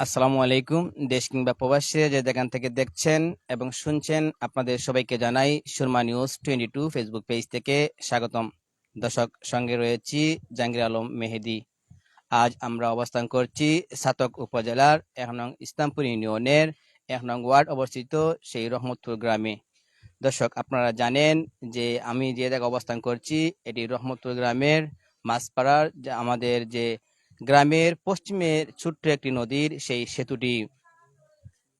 আসসালামু আলাইকুম, দেশ কিংবা প্রবাসী যে যেখান থেকে দেখছেন এবং শুনছেন, আপনাদের সবাইকে জানাই Surma news twenty two Facebook page থেকে স্বাগতম। দর্শক, সঙ্গে রয়েছি জাহাঙ্গীর আলম মেহেদি। আজ আমরা অবস্থান করছি সাতক উপজেলার এক নং ইসলামপুর ইউনিয়নের এক নং ওয়ার্ড অবস্থিত সেই রহমতপুর গ্রামে। দর্শক, আপনারা জানেন যে আমি যে জায়গায় অবস্থান করছি, এটি রহমতপুর গ্রামের মাছপাড়ার আমাদের যে গ্রামের পশ্চিমের ছোট্ট একটি নদীর সেই সেতুটি।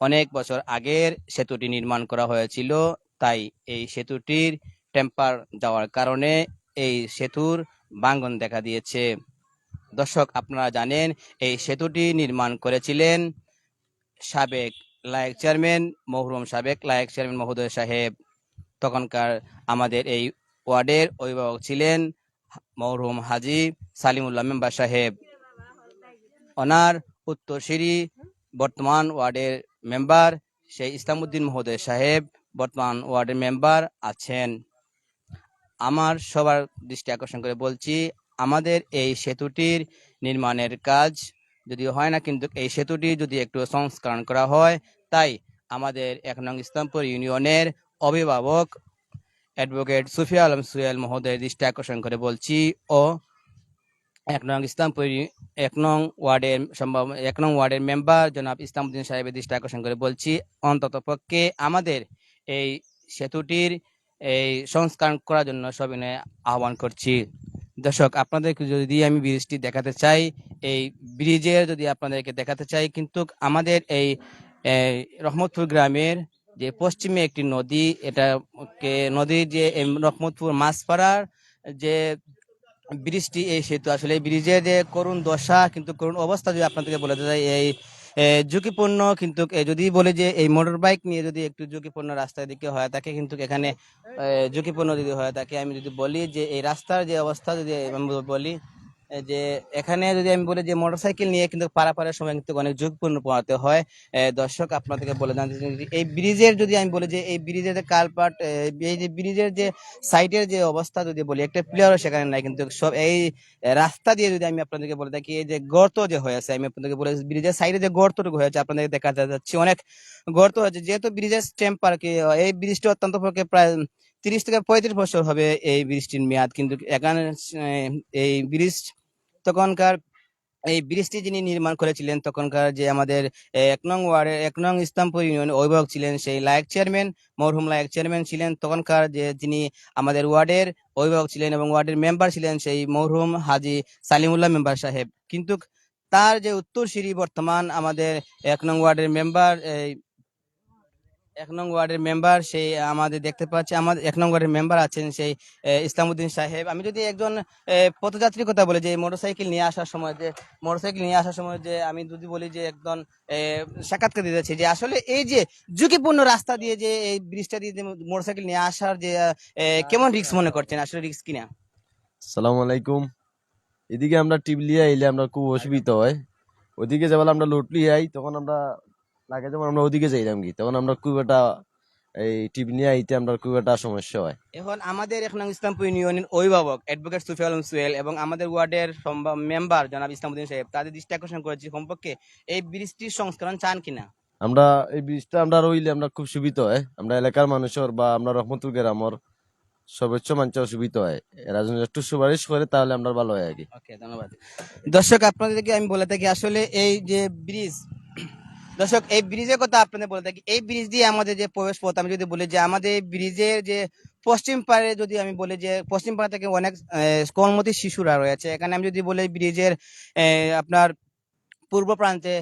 অনেক বছর আগের সেতুটি নির্মাণ করা হয়েছিল, তাই এই সেতুটির টেম্পার যাওয়ার কারণে এই সেতুর বাঙ্গন দেখা দিয়েছে। দর্শক, আপনারা জানেন, এই সেতুটি নির্মাণ করেছিলেন সাবেক লায়ক চেয়ারম্যান মহরুম সাবেক লায়ক চেয়ারম্যান মহোদয় সাহেব। তখনকার আমাদের এই ওয়ার্ডের অভিভাবক ছিলেন মহরুম হাজি সালিমুল্লাহ মেম্বার সাহেব। ওনার উত্তরসূরি বর্তমান ওয়ার্ডের মেম্বার সেই ইসলামউদ্দিন মহোদয় সাহেব বর্তমান ওয়ার্ডের মেম্বার আছেন। আমার সবার দৃষ্টি আকর্ষণ করে বলছি, আমাদের এই সেতুটির নির্মাণের কাজ যদি হয় না, কিন্তু এই সেতুটি যদি একটু সংস্করণ করা হয়, তাই আমাদের এক নং ইসলামপুর ইউনিয়নের অভিভাবক অ্যাডভোকেট সুফিয়া আলম সুয়েল মহোদয়ের দৃষ্টি আকর্ষণ করে বলছি, ও এক নং ইসলামপুর, এক নং ওয়ার্ডের সম্ভব, এক নং ওয়ার্ডের মেম্বার জনাব ইসলামউদ্দিন সাহেবের দৃষ্টি আকর্ষণ করে বলছি, অন্তত পক্ষে আমাদের এই সেতুটির এই সংস্কার করার জন্য সবিনয় আহ্বান করছি। দর্শক, আপনাদেরকে যদি আমি ব্রিজটি দেখাতে চাই, এই ব্রিজের যদি আপনাদেরকে দেখাতে চাই, কিন্তু আমাদের এই রহমতপুর গ্রামের যে পশ্চিমে একটি নদী, এটাকে নদীর যে রহমতপুর মাছপাড়ার যে ব্রিজটি, এই সেতু আসলে এই ব্রিজের যে করুণ দশা কিন্তু করুণ অবস্থা যদি আপনাদেরকে বলে দেয় এই ঝুঁকিপূর্ণ কিন্তু যদি বলে যে এই মোটর বাইক নিয়ে যদি একটু ঝুঁকিপূর্ণ রাস্তার দিকে হয়, তাকে কিন্তু এখানে ঝুঁকিপূর্ণ যদি হয়, তাকে আমি যদি বলি যে এই রাস্তার যে অবস্থা যদি বলি যে এখানে যদি আমি বলি যে মোটরসাইকেল নিয়ে কিন্তু পারাপারের সময় কিন্তু অনেক ঝুঁকিপূর্ণ পোহাতে হয়। দর্শক আপনাদেরকে বলে জানতে এই ব্রিজের যদি আমি বলি যে এই ব্রিজের যে কালপাট এই যে ব্রিজের যে সাইডের যে অবস্থা যদি বলি, একটা প্লেয়ারও সেখানে নাই কিন্তু সব এই রাস্তা দিয়ে যদি আমি আপনাদেরকে বলে থাকি, এই যে গর্ত যে হয়েছে আমি আপনাদেরকে বলে ব্রিজের সাইডে যে গর্তটুকু হয়েছে আপনাদের দেখা যাচ্ছে অনেক গর্ত হয়েছে। যেহেতু ব্রিজের টেম্পার কি, এই ব্রিজটি অত্যন্ত প্রায় তিরিশ থেকে পঁয়ত্রিশ বছর হবে এই ব্রিজটির মেয়াদ, কিন্তু এখানে এই ব্রিজ তখনকার, এই ব্রিজটি যিনি নির্মাণ করেছিলেন তখনকার যে আমাদের এক নং ওয়ার্ডের এক নং ইসলামপুর ইউনিয়নের অভিভাবক ছিলেন সেই লায়ক চেয়ারম্যান, মরহুম লায়ক চেয়ারম্যান ছিলেন তখনকার যে যিনি আমাদের ওয়ার্ডের অভিভাবক ছিলেন এবং ওয়ার্ডের মেম্বার ছিলেন সেই মরহুম হাজি সালিমুল্লাহ মেম্বার সাহেব। কিন্তু তার যে উত্তর উত্তরসূরি বর্তমান আমাদের এক নং ওয়ার্ডের মেম্বার এক নং ওয়ার্ডের মেম্বার সেই আমাদের দেখতে পাচ্ছি আমাদের এক নং ওয়ার্ডের মেম্বার আছেন সেই এ, ইসলামউদ্দিন সাহেব। আমি যদি একজন পথযাত্রীর কথা বলি যে মোটরসাইকেল নিয়ে আসার সময় যে মোটরসাইকেল নিয়ে আসার সময় যে আমি যদি বলি যে একজন সাক্ষাৎকার দিতেছি যে আসলে এই যে ঝুঁকিপূর্ণ রাস্তা দিয়ে যে এই ব্রিজটা দিয়ে মোটরসাইকেল নিয়ে আসার যে কেমন রিস্ক মনে করছেন? আসলে রিস্ক কিনা? সালাম আলাইকুম। এদিকে আমরা টিপলিয়া এলে আমরা খুব অসুবিধা হয়। ওদিকে যেমন আমরা লুটলি আই তখন আমরা লাগে যেমন আমরা ওদিকে যাইলাম কি তখন আমরা খুব একটা এই টিপলিয়া আইতে আমরা খুব একটা সমস্যা হয়। এখন আমাদের এক নং ইসলামপুর ইউনিয়নের অভিভাবক অ্যাডভোকেট সুফি আলম সুয়েল এবং আমাদের ওয়ার্ডের মেম্বার জনাব ইসলামউদ্দিন সাহেব তাদের দৃষ্টি আকর্ষণ করেছি কমপক্ষে এই ব্রিজটির সংস্করণ চান কিনা? আমরা এই ব্রিজটা আমরা রইলে আমরা খুব সুবিধা হয়। আমরা এলাকার মানুষের বা আমরা রহমতুল গ্রামর সর্বোচ্চ মানুষের সুবিধা হয়। এরা যদি একটু সুপারিশ করে তাহলে আমরা ভালো হয় আর কি। ওকে ধন্যবাদ। দর্শক আপনাদেরকে আমি বলে থাকি আসলে এই যে ব্রিজ দর্শক, এই ব্রিজের কথা আপনাদের বলে থাকি। এই ব্রিজ দিয়ে আমাদের যে প্রবেশ পথ, আমি যদি বলি যে আমাদের এই ব্রিজের যে পশ্চিম পাড়ে যদি আমি বলি যে, পশ্চিম পাড়া থেকে অনেক কর্মতি শিশুরা রয়েছে। এখানে আমি যদি বলি ব্রিজের আপনার পূর্ব প্রান্তে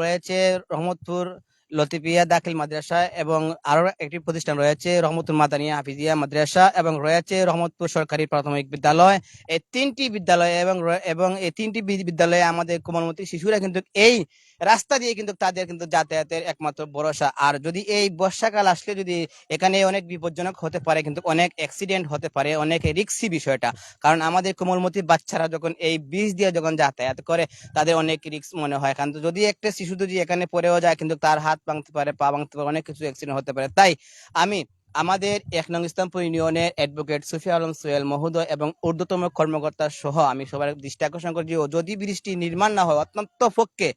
রয়েছে রহমতপুর লতিফিয়া দাখিল মাদ্রাসা এবং আরও একটি প্রতিষ্ঠান রয়েছে রহমতুল মাদানিয়া হাফিজিয়া মাদ্রাসা এবং রয়েছে রহমতপুর সরকারি প্রাথমিক বিদ্যালয়। এই তিনটি বিদ্যালয় এবং এবং এই তিনটি বিদ্যালয়ে আমাদের কোমলমতি শিশুরা কিন্তু এই রাস্তা দিয়ে কিন্তু তাদের কিন্তু যাতায়াতের একমাত্র ভরসা। আর যদি এই বর্ষাকাল আসলে যদি এখানে অনেক বিপজ্জনক হতে পারে, কিন্তু অনেক অ্যাক্সিডেন্ট হতে পারে, অনেক রিক্সি বিষয়টা। কারণ আমাদের কোমলমতি বাচ্চারা যখন এই ব্রিজ দিয়ে যখন যাতায়াত করে, তাদের অনেক রিক্স মনে হয়। কারণ যদি একটা শিশু যদি এখানে পড়েও যায়, কিন্তু তার হাত ভাঙতে পারে, পা ভাঙতে পারে, অনেক কিছু অ্যাক্সিডেন্ট হতে পারে। তাই আমি আমাদের এক নং ইসলামপুর ইউনিয়নের অ্যাডভোকেট সুফি আলম সোহেল মহোদয় এবং ঊর্ধ্বতম কর্মকর্তা সহ আমি সবার দৃষ্টি আকর্ষণ করছি। যদি বৃষ্টি নির্মাণ না হয়, অত্যন্ত পক্ষে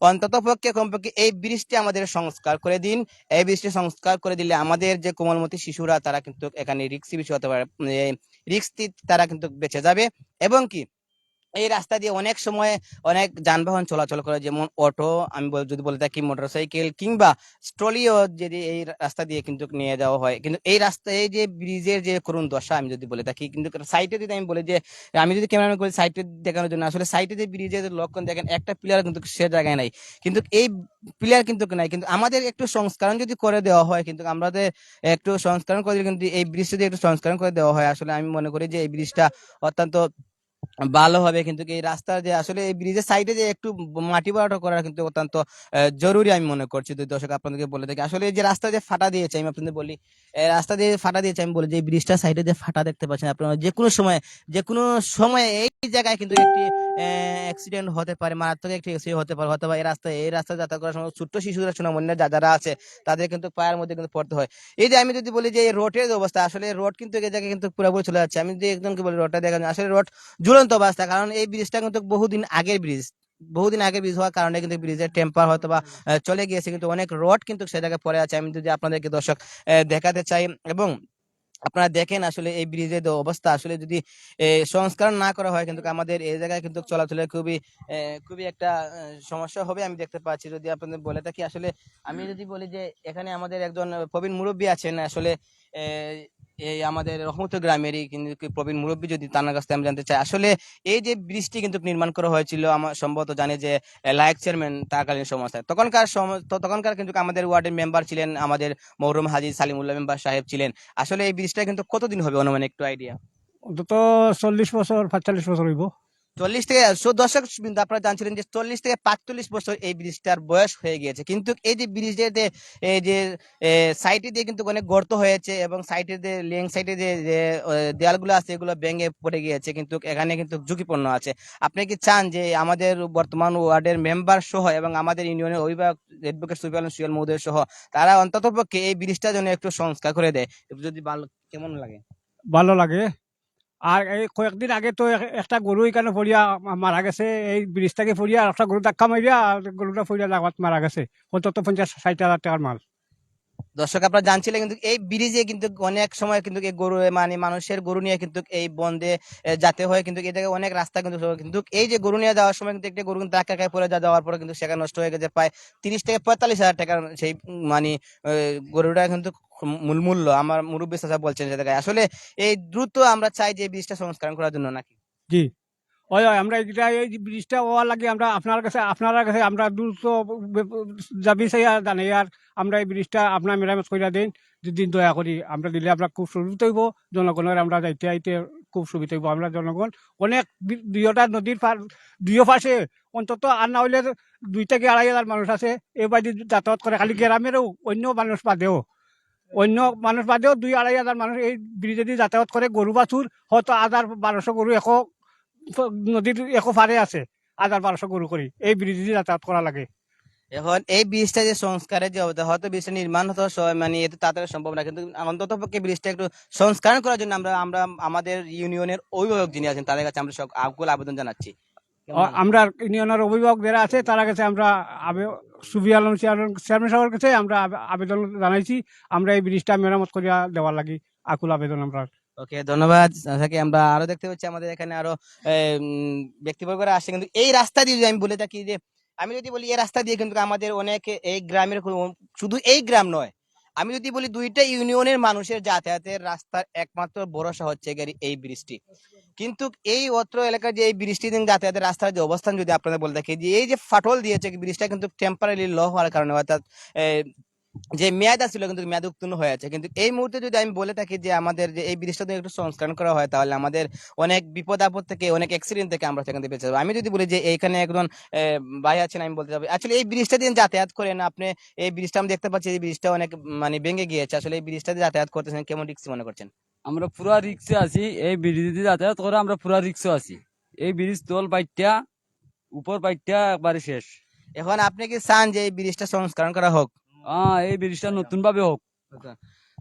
অন্তত পক্ষে কমপক্ষে এই বৃষ্টি আমাদের সংস্কার করে দিন। এই বৃষ্টি সংস্কার করে দিলে আমাদের যে কোমলমতি শিশুরা, তারা কিন্তু এখানে রিক্সি বেশি হতে পারে। রিক্স তারা কিন্তু বেঁচে যাবে। এবং কি? এই রাস্তা দিয়ে অনেক সময় অনেক যানবাহন চলাচল করে, যেমন অটো, আমি যদি বলে থাকি মোটরসাইকেল কিংবা স্ট্রলিও যদি এই রাস্তা দিয়ে কিন্তু নিয়ে যাওয়া হয়। কিন্তু এই রাস্তা, এই যে ব্রিজের যে করুন দশা আমি যদি বলে থাকি, কিন্তু সাইটে যদি আমি বলি যে, আমি যদি ক্যামেরা করি সাইটে দেখানোর জন্য, আসলে সাইটে যে ব্রিজের লক্ষণ দেখেন, একটা প্লেয়ার কিন্তু সে জায়গায় নাই। কিন্তু এই প্লেয়ার কিন্তু নাই। কিন্তু আমাদের একটু সংস্করণ যদি করে দেওয়া হয়, কিন্তু আমাদের একটু সংস্করণ করে কিন্তু এই ব্রিজটা যদি একটু সংস্করণ করে দেওয়া হয়। আসলে আমি মনে করি যে এই ব্রিজটা অত্যন্ত ভালো হবে কিন্তু এই রাস্তার যে আসলে এই ব্রিজের সাইডে যে একটু মাটি বাড়াটা করা কিন্তু অত্যন্ত জরুরি আমি মনে করছি। দুই দশক আপনাদেরকে বলে থাকি, আসলে এই যে রাস্তা যে ফাটা দিয়েছে, আমি আপনাদের বলি রাস্তা দিয়ে ফাটা দিয়েছে, আমি বলি যে ব্রিজটার সাইডে যে ফাটা দেখতে পাচ্ছেন আপনারা, যে কোনো সময়, যে কোনো সময় এই জায়গায় কিন্তু একটি অ্যাক্সিডেন্ট হতে পারে, মারাত্মক একটি অ্যাক্সিডেন্ট হতে পারে, অথবা এই রাস্তায় এই রাস্তায় যাতায়াত করার সময় ছোট্ট শিশুরা সুনামন্য যা যারা আছে, তাদের কিন্তু পায়ের মধ্যে কিন্তু পড়তে হয়। এই যে আমি যদি বলি যে এই রোডের অবস্থা, আসলে রোড কিন্তু এই জায়গায় কিন্তু পুরোপুরি চলে যাচ্ছে। আমি যদি একজনকে বলি রোডটা দেখেন, আসলে রোড ঝুলন্ত অবস্থা, কারণ এই ব্রিজটা কিন্তু বহুদিন আগের ব্রিজ বহুদিন আগে ব্রিজ হওয়ার কারণে কিন্তু ব্রিজের টেম্পার হয়তো বা চলে গিয়েছে, কিন্তু অনেক রোড কিন্তু সে জায়গায় পড়ে আছে। আমি যদি আপনাদেরকে দর্শক দেখাতে চাই, এবং আপনারা দেখেন আসলে এই ব্রিজের অবস্থা আসলে যদি সংস্কার না করা হয় কিন্তু আমাদের এই জায়গায় কিন্তু চলাচলে খুবই আহ, খুবই একটা সমস্যা হবে আমি দেখতে পাচ্ছি। যদি আপনাদের বলে থাকি আসলে আমি যদি বলি যে এখানে আমাদের একজন প্রবীণ মুরব্বী আছেন আসলে এই আমাদের রহমতুল গ্রামেরই কিন্তু প্রবীণ মুরব্বী যদি তার কাছ থেকে আমি জানতে চাই। আসলে এই যে ব্রিজটি কিন্তু নির্মাণ করা হয়েছিল, আমার সম্ভবত জানে যে লায়ক চেয়ারম্যান তাকালীন সমস্যায়। তখনকার তখনকার কিন্তু আমাদের ওয়ার্ডের মেম্বার ছিলেন আমাদের মহরুম হাজি সালিমুল্লাহ মেম্বার সাহেব ছিলেন। আসলে এই ব্রিজটা কিন্তু কতদিন হবে অনুমানিক একটু আইডিয়া অন্তত চল্লিশ বছর পাঁচচল্লিশ বছর হইব। চল্লিশ থেকে সো দর্শক আপনারা জানছিলেন যে চল্লিশ থেকে পাঁচচল্লিশ বছর এই ব্রিজটার বয়স হয়ে গিয়েছে। কিন্তু এই যে ব্রিজের যে, এই যে সাইডে দিয়ে কিন্তু অনেক গর্ত হয়েছে এবং সাইডে যে লেং সাইডে যে দেয়ালগুলো আছে, এগুলো ভেঙে পড়ে গিয়েছে, কিন্তু এখানে কিন্তু ঝুঁকিপূর্ণ আছে। আপনি কি চান যে আমাদের বর্তমান ওয়ার্ডের মেম্বার সহ এবং আমাদের ইউনিয়নের অভিভাবক অ্যাডভোকেট সুফিয়াল সুয়াল মহোদয় সহ, তারা অন্তত পক্ষে এই ব্রিজটা যেন একটু সংস্কার করে দেয়? যদি ভালো, কেমন লাগে? ভালো লাগে। আর এই কয়েকদিন আগে তো একটা গরু এখানে ফরিয়া মারা গেছে। এই ব্রিজটাকে ফরিয়া আর একটা গরু ধাক্কা মারিয়া গরুটা ফরিয়া লাগাত মারা গেছে। অন্তত পঞ্চাশ ষাট হাজার টাকার মাল। দর্শক আপনারা জানছিলেন কিন্তু এই ব্রিজে কিন্তু অনেক সময় কিন্তু এই গরু মানে মানুষের গরু নিয়ে কিন্তু এই বন্ধে যাতে হয় কিন্তু জায়গায় অনেক রাস্তা কিন্তু কিন্তু এই যে গরু নিয়ে যাওয়ার সময় কিন্তু একটা গরু কিন্তু ধাক্কা খায় পড়ে যাওয়ার পরে কিন্তু সেখানে নষ্ট হয়ে গেছে। প্রায় তিরিশ থেকে পঁয়তাল্লিশ হাজার টাকার সেই মানে গরুটা কিন্তু মূল মূল্য আমার মুরব্বী চাচা বলছেন আসলে এই দ্রুত আমরা চাই যে, ব্রিজটা সংস্কার করার জন্য নাকি? জি। ওই আমরা এটা এই ব্রিজটা হওয়ার লাগে আমরা আপনার কাছে আপনার কাছে আমরা দ্রুত যাবি চাই আর জানি আর আমরা এই ব্রিজটা আপনার মেরামত করিয়া দিন দুদিন দয়া করি। আমরা দিলে আমরা খুব সুবিধা হইব, জনগণের আমরা যাইতে, আইতে খুব সুবিধা হইব। আমরা জনগণ অনেক দুইটা নদীর দুইও পাশে অন্তত আর না হইলে দুই থেকে আড়াই হাজার মানুষ আছে এই বাড়ি যাতায়াত করে খালি গ্রামেরও অন্য মানুষ বাদেও। অন্য মানুষ বাদেও দুই আড়াই হাজার মানুষ এই ব্রিজে দিয়ে যাতায়াত করে গরু বাছুর হয়তো হাজার বারোশো গরু এশ নদীর এশ পারে আছে হাজার বারোশো গরু করি এই ব্রিজে দিয়ে যাতায়াত করা লাগে। এখন এই ব্রিজটা যে সংস্কারের যে অবস্থা হয়তো ব্রিজটা নির্মাণ হতো মানে এত তাড়াতাড়ি সম্ভব না কিন্তু অন্তত পক্ষে ব্রিজটা একটু সংস্কার করার জন্য আমরা আমরা আমাদের ইউনিয়নের অভিভাবক যিনি আছেন তাদের কাছে আমরা সব আবেদন জানাচ্ছি। আমরা ইউনিয়নের অভিভাবক যারা আছে তারা কাছে আমরা সুবি আলম চেয়ারম্যান সাহেবের কাছে আমরা আবেদন জানাইছি। আমরা এই ব্রিজটা মেরামত করিয়া দেওয়ার লাগি আকুল আবেদন আমরা। ওকে, ধন্যবাদ। আমরা আরও দেখতে পাচ্ছি, আমাদের এখানে আরও ব্যক্তিবর্গরা আসছে। কিন্তু এই রাস্তা দিয়ে যদি আমি বলে থাকি যে, আমি যদি বলি এই রাস্তা দিয়ে কিন্তু আমাদের অনেক এই গ্রামের শুধু এই গ্রাম নয় আমি যদি বলি দুইটা ইউনিয়নের মানুষের যাতায়াতের রাস্তার একমাত্র ভরসা হচ্ছে এই ব্রিজটি কিন্তু এই অত্র এলাকার যে এই বৃষ্টি দিন যাতায়াতের রাস্তার যে অবস্থান যদি আপনাদের বলে থাকি, যে এই যে ফাটল দিয়েছে ব্রিজটা কিন্তু টেম্পারারি ল হওয়ার কারণে, অর্থাৎ যে মেয়াদ ছিল কিন্তু মেয়াদ উত্তীর্ণ হয়ে আছে। কিন্তু এই মুহূর্তে যদি আমি বলে থাকি যে আমাদের যে এই ব্রিজটা যদি একটু সংস্করণ করা হয় তাহলে আমাদের অনেক বিপদ আপদ থেকে অনেক অ্যাক্সিডেন্ট থেকে আমরা সেখান থেকে বেঁচে যাব। আমি যদি বলি যে এইখানে একজন ভাই আছেন আমি বলতে চাবো আসলে এই ব্রিজটা দিয়ে যাতায়াত করেন আপনি এই ব্রিজটা আমি দেখতে পাচ্ছি এই ব্রিজটা অনেক মানে ভেঙে গিয়েছে। আসলে এই ব্রিজটা দিয়ে যাতায়াত করতেছেন কেমন রিক্স মনে করছেন? আমরা পুরা রিক্সে আছি এই ব্রিজ দিয়ে যাতায়াত করে আমরা পুরা রিক্সে আছি। এই ব্রিজ তোল বাইটটা উপর বাইটটা একবারে শেষ। এখন আপনি কি চান যে এই ব্রিজটা সংস্করণ করা হোক? আহ এই ব্রিজটা নতুন ভাবে হোক।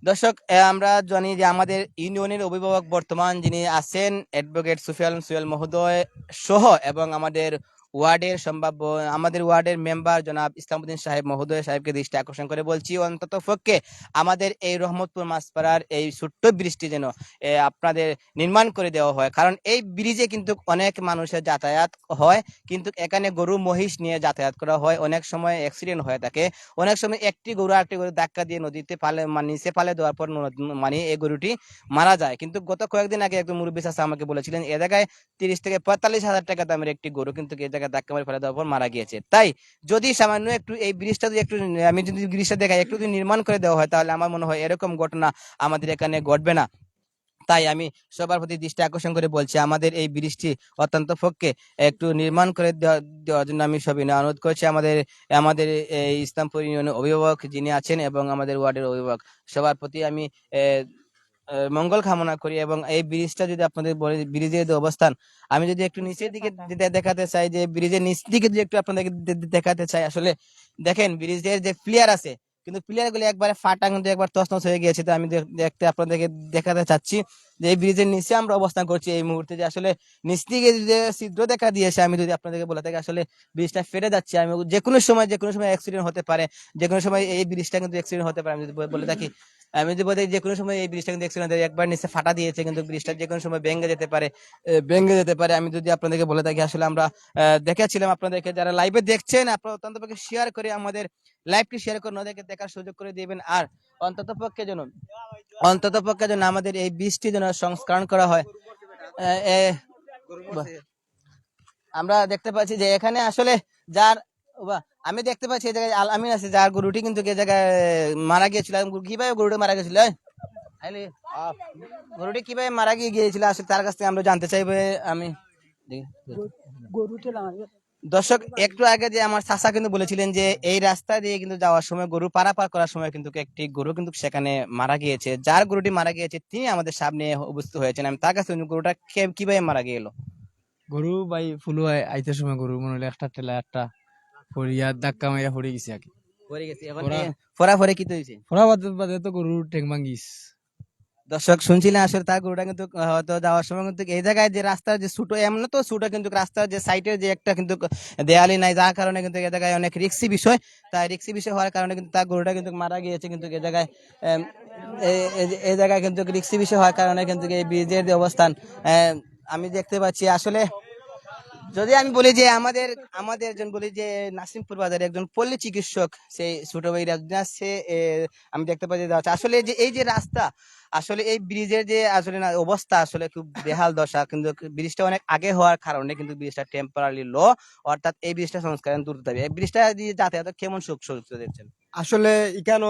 দর্শক আমরা জানি যে আমাদের ইউনিয়নের অভিভাবক বর্তমান যিনি আছেন অ্যাডভোকেট সুফিয়াল সুয়াল মহোদয় সহ এবং আমাদের ওয়ার্ডের সম্ভাব্য, আমাদের ওয়ার্ডের মেম্বার জনাব ইসলামউদ্দিন সাহেব মহোদয় সাহেবকে দৃষ্টি আকর্ষণ করে বলছি, অন্তত পক্ষে আমাদের এই রহমতপুর মাসপাড়ার এই ছোট্ট ব্রিজটি যেন আপনাদের নির্মাণ করে দেওয়া হয়। কারণ এই ব্রিজে কিন্তু অনেক মানুষের যাতায়াত হয়, কিন্তু এখানে গরু, মহিষ নিয়ে যাতায়াত করা হয়। অনেক সময় অ্যাক্সিডেন্ট হয়ে থাকে। অনেক সময় একটি গরু আরেকটি গরু ধাক্কা দিয়ে নদীতে পালে মানে নিচে পালে দেওয়ার পর মানে এই গরুটি মারা যায়। কিন্তু গত কয়েকদিন আগে একজন মুরব্বী চাষা আমাকে বলেছিলেন, এ জায়গায় তিরিশ থেকে পঁয়তাল্লিশ হাজার টাকা দামের একটি গরু, কিন্তু এই জায়গায় ধাক্কা মারি ফেলে দেওয়ার পর মারা গিয়েছে। তাই যদি সামান্য একটু এই ব্রিজটা যদি একটু, আমি যদি ব্রিজটা দেখাই, একটু যদি নির্মাণ করে দেওয়া হয়, তাহলে আমার মনে হয় এরকম ঘটনা আমাদের এখানে ঘটবে না। তাই আমি সবার প্রতি দৃষ্টি আকর্ষণ করে বলছি, আমাদের এই ব্রিজটি অত্যন্ত পক্ষে একটু নির্মাণ করে দেওয়া- দেওয়ার জন্য আমি সবই অনুরোধ করছি। আমাদের আমাদের এই ইসলামপুর ইউনিয়নের অভিভাবক যিনি আছেন এবং আমাদের ওয়ার্ডের অভিভাবক, সবার প্রতি আমি মঙ্গল কামনা করি এবং এই ব্রিজটা যদি আপনাদের ব্রিজের যে অবস্থান আমি যদি একটু নিচের দিকে দেখাতে চাই যে ব্রিজের নিচ দিকে যদি একটু আপনাদেরকে দে- দেখাতে চাই আসলে দেখেন ব্রিজের যে প্লেয়ার আছে কিন্তু প্লেয়ার গুলি একবারে ফাটা কিন্তু একবার তছনছ হয়ে গিয়েছে, তো আমি দেখতে আপনাদেরকে দেখাতে চাচ্ছি যে এই ব্রিজের নিচে আমরা অবস্থান করছি এই মুহূর্তে যে আসলে নিচ দিকে যে ছিদ্র দেখা দিয়েছে, আমি যদি আপনাদেরকে বলে থাকি আসলে ব্রিজটা ফেটে যাচ্ছে। আমি যে কোনো সময়, যে কোনো সময় অ্যাক্সিডেন্ট হতে পারে, যে কোনো সময় এই ব্রিজটা কিন্তু অ্যাক্সিডেন্ট হতে পারে, আমি যদি বলে- থাকি। আমি যদি বলে থাকি যে কোনো সময় এই ব্রিজটা কিন্তু অ্যাক্সিডেন্ট একবার নিচে ফাটা দিয়েছে কিন্তু ব্রিজটা যে কোনো সময় ভেঙে যেতে পারে ভেঙে যেতে পারে। আমি যদি আপনাদেরকে বলে থাকি আসলে আমরা দেখেছিলাম আপনাদেরকে, যারা লাইভে দেখছেন, আপনারা অত্যন্ত শেয়ার করে আমাদের লাইভটি শেয়ার করে ওদেরকে দেখার সুযোগ করে দিবেন আর অন্তত পক্ষে যেন, অন্তত পক্ষে যেন আমাদের এই বীজটি যেন সংস্করণ করা হয় আমরা দেখতে পাচ্ছি যে এখানে আসলে যার আমি দেখতে পাচ্ছি এই জায়গায় আল আমিন আছে, যার গরুটি কিন্তু এই জায়গায়, মারা গিয়েছিল কীভাবে গরুটি মারা গেছিল? গরুটি কীভাবে মারা গিয়ে গিয়েছিল, আসলে তার কাছ থেকে আমরা জানতে চাইব আমি দেখি। দর্শক একটু আগে যে আমার চাচা কিন্তু বলেছিলেন যে এই রাস্তা দিয়ে কিন্তু যাওয়ার সময় গরু পারাপার করার সময় কিন্তু একটি গরু কিন্তু সেখানে মারা গিয়েছে। যার গরুটি মারা গিয়েছে তিনি আমাদের সামনে উপস্থিত হয়েছেন। আমি তার কাছে গরুটা কীভাবে মারা গেল গরু ভাই ফুলু আইতে সময় গরু মনে হলো একটা টেলা একটা ফরিয়া ধাক্কা মাইরা পড়ে গেছে আর কি। পরে গেছে এখন ওরা- ফরা ফরে কি তো হয়েছে ফোরা বাদে বাদে তো গরু ঠেং ভাঙ্গিস দর্শক শুনছিলেন আসলে তার গরুটা কিন্তু হয়তো যাওয়ার সময় কিন্তু এই জায়গায় যে রাস্তার যে সুটো এমন তো সুটো কিন্তু রাস্তার যে সাইডের যে একটা কিন্তু দেয়ালি নাই, যার কারণে কিন্তু এ জায়গায় অনেক রিক্সি বিষয়। তাই রিক্সি বিষয় হওয়ার কারণে কিন্তু তার গরুটা কিন্তু মারা গিয়েছে, কিন্তু এ জায়গায় এই- জায়গায় কিন্তু রিক্সি বিষয় হওয়ার কারণে কিন্তু এই ব্রিজের যে অবস্থান আমি দেখতে পাচ্ছি আসলে যদি আমি বলি যে আমাদের আমাদের একজন বলি যে নাসিমপুর বাজারে একজন পল্লী চিকিৎসক সেই ছোট ভাই রাজনাথ সে আমি দেখতে পাচ্ছি যে আসলে যে এই যে রাস্তা, আসলে এই ব্রিজের যে আসলে না অবস্থা আসলে খুব বেহাল দশা, কিন্তু ব্রিজটা অনেক আগে হওয়ার কারণে কিন্তু ব্রিজটা টেম্পোরারি ল অর্থাৎ এই ব্রিজটা সংস্কার দ্রুত দাবি এই ব্রিজটা দিয়ে যাতায়াত কেমন সুখ সুবিধা দেখছেন? আসলে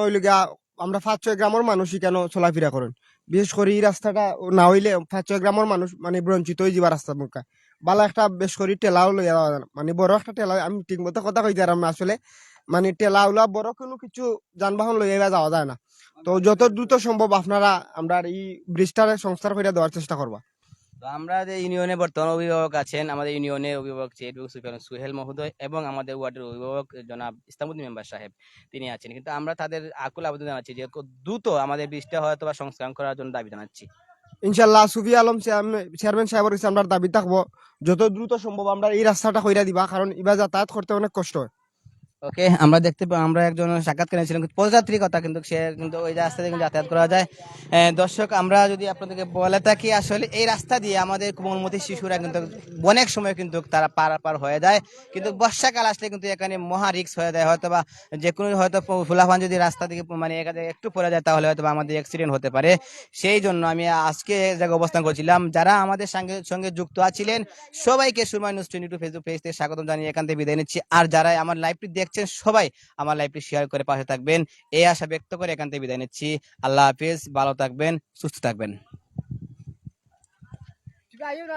হইল গিয়া, আমরা পাঁচ, ছয় গ্রামের মানুষ ইকানো চলাফেরা করেন? বিশেষ করে এই রাস্তাটা না হইলে পাঁচ, ছয় গ্রামের মানুষ মানে বঞ্চিত হয়ে যাবা রাস্তা মুখা বালা একটা বেশ করে টেলাও লইয়া। মানে বড় একটা টেলা, আমি ঠিক মতো কথা কইতে না আসলে। মানে টেলা উলা বড় কোনো কিছু যানবাহন লইয়া যাওয়া যায় না। তো যত দ্রুত সম্ভব আপনারা আমরা এই ব্রিজটারে সংস্কার করে দেওয়ার চেষ্টা করবা। তো আমরা যে ইউনিয়নে বর্তমান অভিভাবক আছেন, আমাদের ইউনিয়নের অভিভাবক সুহেল মহোদয় এবং আমাদের ওয়ার্ডের অভিভাবক জনাব ইসলামুদ্দিন মেম্বার সাহেব, তিনি আছেন। কিন্তু আমরা তাদের আকুল আবেদন জানাচ্ছি যে দ্রুত আমাদের বৃষ্টি হয়তো বা সংস্কার করার জন্য দাবি জানাচ্ছি। ইনশাল্লাহ সুফি আলম চেয়ারম্যান- সাহেবের কাছে আমরা দাবি থাকব। যত দ্রুত সম্ভব আমরা এই রাস্তাটা কইরা দিবা কারণ ইবা যাতায়াত করতে অনেক কষ্ট হয়। ওকে, আমরা দেখতে আমরা একজন সাক্ষাৎকার নিয়েছিলাম, কিন্তু পদযাত্রীর কথা কিন্তু সে কিন্তু ওই রাস্তা দিয়ে কিন্তু যাতায়াত করা যায়। দর্শক, আমরা যদি আপনাদেরকে বলে থাকি, আসলে এই রাস্তা দিয়ে আমাদের কোমলমতি শিশুরা কিন্তু অনেক সময় কিন্তু তারা পারাপার হয়ে যায়। কিন্তু বর্ষাকাল আসলে কিন্তু এখানে মহা রিক্স হয়ে যায়। হয়তো বা যে কোনো, হয়তো ফুলাফান যদি রাস্তা থেকে মানে এখানে একটু পড়ে যায়, তাহলে হয়তো আমাদের অ্যাক্সিডেন্ট হতে পারে। সেই জন্য আমি আজকে জায়গায় অবস্থান করছিলাম। যারা আমাদের সঙ্গে সঙ্গে যুক্ত আছিলেন, সবাইকে news twenty two Facebook page থেকে স্বাগতম জানিয়ে এখান থেকে বিদায় নিচ্ছি। আর যারা আমার লাইভটি দেখছেন সবাই আমার লাইভটি শেয়ার করে পাশে থাকবেন। এই আশা ব্যক্ত করে এখান থেকে বিদায় নিচ্ছি। আল্লাহ হাফিজ, ভালো থাকবেন, সুস্থ থাকবেন।